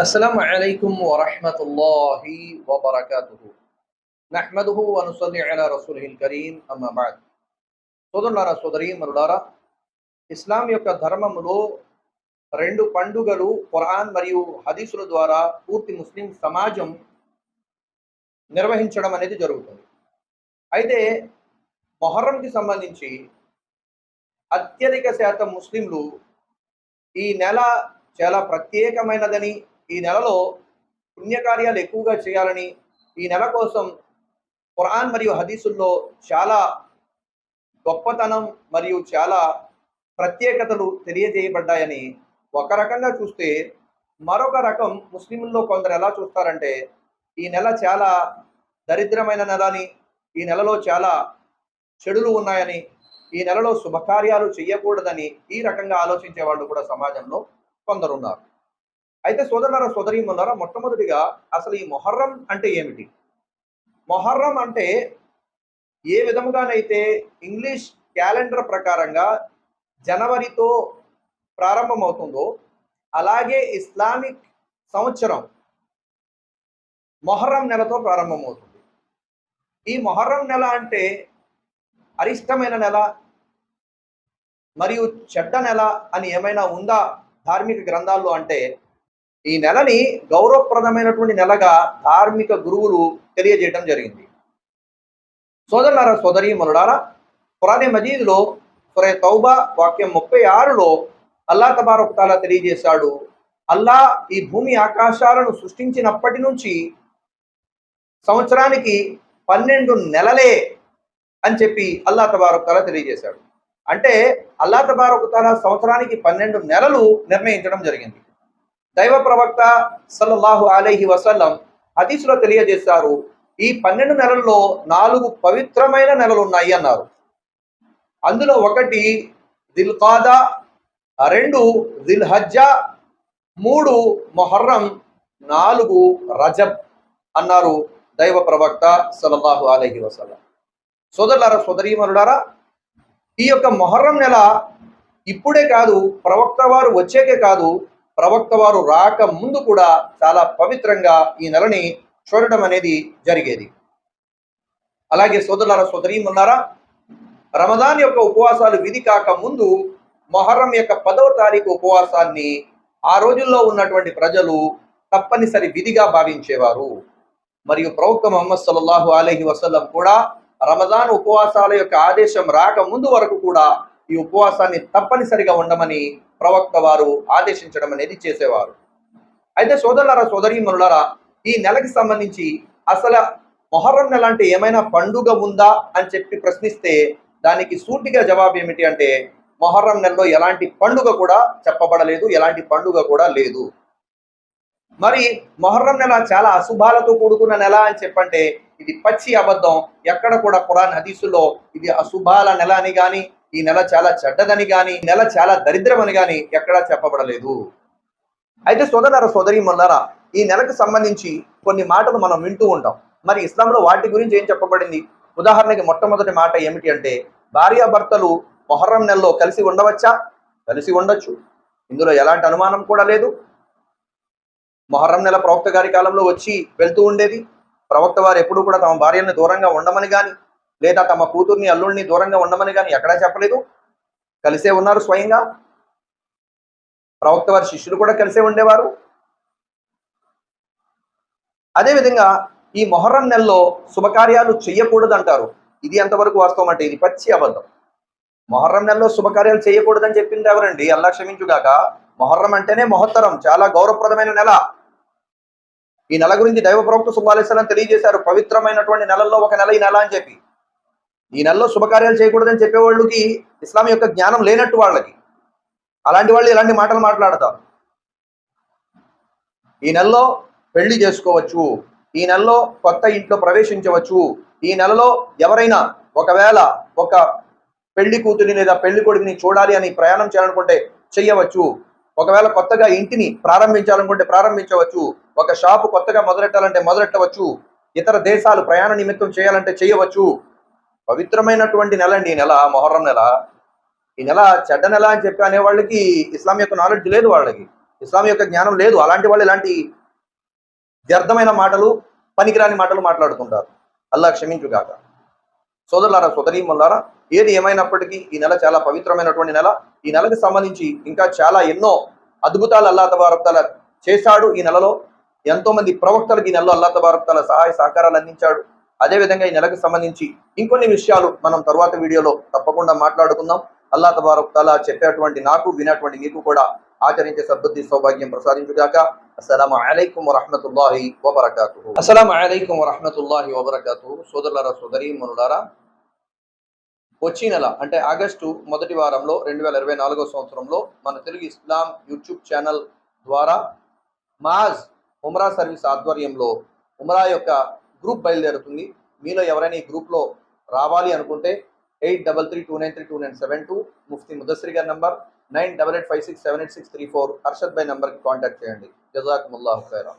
السلام عليكم ورحمة الله وبركاته نحمده ونصلي على رسوله الكريم أما بعد సోదరులారా సోదరి మరులారా ఇస్లాం యొక్క ధర్మములో రెండు పండుగలు ఖురాన్ మరియు హదీసుల ద్వారా పూర్తి ముస్లిం సమాజం నిర్వహించడం అనేది జరుగుతుంది అయితే మొహర్రంకి సంబంధించి అత్యధిక శాతం ముస్లింలు ఈ నెల చాలా ప్రత్యేకమైనదని ఈ నెలలో పుణ్యకార్యాలు ఎక్కువగా చేయాలని ఈ నెల కోసం ఖురాన్ మరియు హదీసుల్లో చాలా గొప్పతనం మరియు చాలా ప్రత్యేకతలు తెలియజేయబడ్డాయని ఒక రకంగా చూస్తే మరొక రకం ముస్లింల్లో కొందరు ఎలా చూస్తారంటే ఈ నెల చాలా దరిద్రమైన నెల అని ఈ నెలలో చాలా చెడులు ఉన్నాయని ఈ నెలలో శుభకార్యాలు చేయకూడదని ఈ రకంగా ఆలోచించే వాళ్ళు కూడా సమాజంలో కొందరున్నారు. అయితే సోదరులారా సోదరీమన్నారా మొట్టమొదటిగా అసలు ఈ మొహర్రం అంటే ఏమిటి? మొహర్రం అంటే ఏ విధముగానైతే ఇంగ్లీష్ క్యాలెండర్ ప్రకారంగా జనవరితో ప్రారంభమవుతుందో అలాగే ఇస్లామిక్ సంవత్సరం మొహర్రం నెలతో ప్రారంభమవుతుంది. ఈ మొహర్రం నెల అంటే అరిష్టమైన నెల మరియు చెడ్డ నెల అని ఏమైనా ఉందా ధార్మిక గ్రంథాల్లో అంటే? ఈ నెలని గౌరవప్రదమైనటువంటి నెలగా ధార్మిక గురువులు తెలియజేయడం జరిగింది. సోదరులారా సోదరి మనుడారా పురాణి మజీద్లో సురే తౌబా వాక్యం ముప్పై ఆరులో అల్లా తబారక్ తెలియజేశాడు అల్లా ఈ భూమి ఆకాశాలను సృష్టించినప్పటి నుంచి సంవత్సరానికి పన్నెండు నెలలే అని చెప్పి అల్లా తబారక్ తెలియజేశాడు. అంటే అల్లా తబారక్ సంవత్సరానికి పన్నెండు నెలలు నిర్ణయించడం జరిగింది. దైవ ప్రవక్త సల్లల్లాహు అలైహి వసల్లం హదీసులో తెలియజేశారు ఈ పన్నెండు నెలల్లో నాలుగు పవిత్రమైన నెలలు ఉన్నాయి అన్నారు. అందులో ఒకటి దిల్కాదా రెండు దిల్ హజ్జా మూడు మొహర్రం నాలుగు రజబ్ అన్నారు దైవ ప్రవక్త సలల్లాహు అలైహి వసల్లం. సోదరులారా సోదరీమరులారా ఈ యొక్క మొహర్రం నెల ఇప్పుడే కాదు ప్రవక్త వారు వచ్చేకే కాదు ప్రవక్త వారు రాక ముందు కూడా చాలా పవిత్రంగా ఈ నెలని చూడటం అనేది జరిగేది. అలాగే సోదరులారా సోదరీమన్నారా రమదాన్ యొక్క ఉపవాసాలు విధి కాక ముందు మొహర్రం యొక్క పదవ తారీఖు ఉపవాసాన్ని ఆ రోజుల్లో ఉన్నటువంటి ప్రజలు తప్పనిసరి విధిగా భావించేవారు. మరియు ప్రవక్త మొహమ్మద్ సల్లాహు అలహి వసల్లం కూడా రమదాన్ ఉపవాసాల యొక్క ఆదేశం రాక ముందు వరకు కూడా ఈ ఉపవాసాన్ని తప్పనిసరిగా ఉండమని ప్రవక్త వారు ఆదేశించడం అనేది చేసేవారు. అయితే సోదరులారా సోదరీమనులారా ఈ నెలకి సంబంధించి అసలు మొహర్రం నెల అంటే ఏమైనా పండుగ ఉందా అని చెప్పి ప్రశ్నిస్తే దానికి సూటిగా జవాబు ఏమిటి అంటే మొహర్రం నెలలో ఎలాంటి పండుగ కూడా చెప్పబడలేదు ఎలాంటి పండుగ కూడా లేదు. మరి మొహర్రం నెల చాలా అశుభాలతో కూడుకున్న నెల అని చెప్పంటే ఇది పచ్చి అబద్ధం. ఎక్కడ కూడా ఖురాన్ హదీసులో ఇది అశుభాల నెల అని కానీ ఈ నెల చాలా చెడ్డదని కానీ నెల చాలా దరిద్రమని కానీ ఎక్కడా చెప్పబడలేదు. అయితే సోదర సోదరి మొల్లరా ఈ నెలకు సంబంధించి కొన్ని మాటలు మనం వింటూ ఉంటాం. మరి ఇస్లాంలో వాటి గురించి ఏం చెప్పబడింది? ఉదాహరణకి మొట్టమొదటి మాట ఏమిటి అంటే భార్యాభర్తలు మొహర్రం నెలలో కలిసి ఉండవచ్చా? కలిసి ఉండొచ్చు. ఇందులో ఎలాంటి అనుమానం కూడా లేదు. మొహర్రం నెల ప్రవక్త గారి కాలంలో వచ్చి వెళ్తూ ఉండేది. ప్రవక్త వారు ఎప్పుడూ కూడా తమ భార్యను దూరంగా ఉండమని కానీ లేదా తమ కూతుర్ని అల్లుడిని దూరంగా ఉండమని కానీ ఎక్కడా చెప్పలేదు. కలిసే ఉన్నారు స్వయంగా. ప్రవక్త వారి శిష్యులు కూడా కలిసే ఉండేవారు. అదేవిధంగా ఈ మొహర్రం నెలలో శుభకార్యాలు చెయ్యకూడదు అంటారు ఇది ఎంతవరకు వాస్తవం అంటే ఇది పచ్చి అబద్ధం. మొహర్రం నెలలో శుభకార్యాలు చేయకూడదని చెప్పింది ఎవరండి? అల్లా క్షమించుగాక. మొహర్రం అంటేనే మహత్తరం చాలా గౌరవప్రదమైన నెల. ఈ నెల గురించి దైవ ప్రవక్త సుబ్బాలేశ్వరం తెలియజేశారు. పవిత్రమైనటువంటి నెలల్లో ఒక నెల ఈ నెల అని చెప్పి. ఈ నెలలో శుభకార్యాలు చేయకూడదని చెప్పే వాళ్ళకి ఇస్లాం యొక్క జ్ఞానం లేనట్టు వాళ్ళకి. అలాంటి వాళ్ళు ఇలాంటి మాటలు మాట్లాడతారు? ఈ నెలలో పెళ్ళి చేసుకోవచ్చు. ఈ నెలలో కొత్త ఇంట్లో ప్రవేశించవచ్చు. ఈ నెలలో ఎవరైనా ఒకవేళ ఒక పెళ్ళి కూతురిని లేదా పెళ్ళి కొడుకుని చూడాలి అని ప్రయాణం చేయాలనుకుంటే చెయ్యవచ్చు ఒకవేళ కొత్తగా ఇంటిని ప్రారంభించాలనుకుంటే ప్రారంభించవచ్చు. ఒక షాపు కొత్తగా మొదలెట్టాలంటే మొదలెట్టవచ్చు. ఇతర దేశాలు ప్రయాణ నిమిత్తం చేయాలంటే చేయవచ్చు. పవిత్రమైనటువంటి నెల అండి ఈ నెల మొహర్రం నెల. ఈ నెల చెడ్డ నెల అని చెప్పి అనే వాళ్ళకి ఇస్లాం యొక్క నాలెడ్జ్ లేదు వాళ్ళకి. ఇస్లాం యొక్క జ్ఞానం లేదు. అలాంటి వాళ్ళు ఇలాంటి వ్యర్థమైన మాటలు పనికిరాని మాటలు మాట్లాడుతుంటారు. అల్లా క్షమించుగాక. సోదరులారా సోదరీములారా ఏది ఏమైనప్పటికీ ఈ నెల చాలా పవిత్రమైనటువంటి నెల. ఈ నెలకు సంబంధించి ఇంకా చాలా ఎన్నో అద్భుతాలు అల్లా తబారక్తాల చేశాడు ఈ నెలలో. ఎంతో మంది ప్రవక్తలకు ఈ నెలలో అల్లా తబారక్తాల సహాయ సహకారాలు అందించాడు. అదేవిధంగా ఈ నెలకు సంబంధించి ఇంకొన్ని విషయాలు మనం తరువాత వీడియోలో తప్పకుండా మాట్లాడుకుందాం. అల్లా తబారక్తాల చెప్పేటువంటి నాకు వినేటువంటి మీకు కూడా ఆచరించే సద్బుద్ధి సౌభాగ్యం ప్రసాదించుగాక. అస్సలం అలైకుం వరహమతుల్లాహి వబర్కాతు అస్సలం అలైకుం వరహమతుల్లాహి వబర్కాతు సోదరులారా సోదరి మనులారా వచ్చే నెల అంటే ఆగస్టు మొదటి వారంలో రెండు వేల ఇరవై నాలుగో సంవత్సరంలో మన తెలుగు ఇస్లాం యూట్యూబ్ ఛానల్ ద్వారా మాజ్ ఉమ్రా సర్వీస్ ఆధ్వర్యంలో ఉమ్రా యొక్క గ్రూప్ బయలుదేరుతుంది. మీలో ఎవరైనా ఈ గ్రూప్లో రావాలి అనుకుంటే eight double three two nine three two nine seven two Mufti Mudassiri గారి number nine double eight five six seven eight six three four Harshad by నంబర్కి కాంటాక్ట్ చేయండి. జజాక్ ముల్లా ఖైరా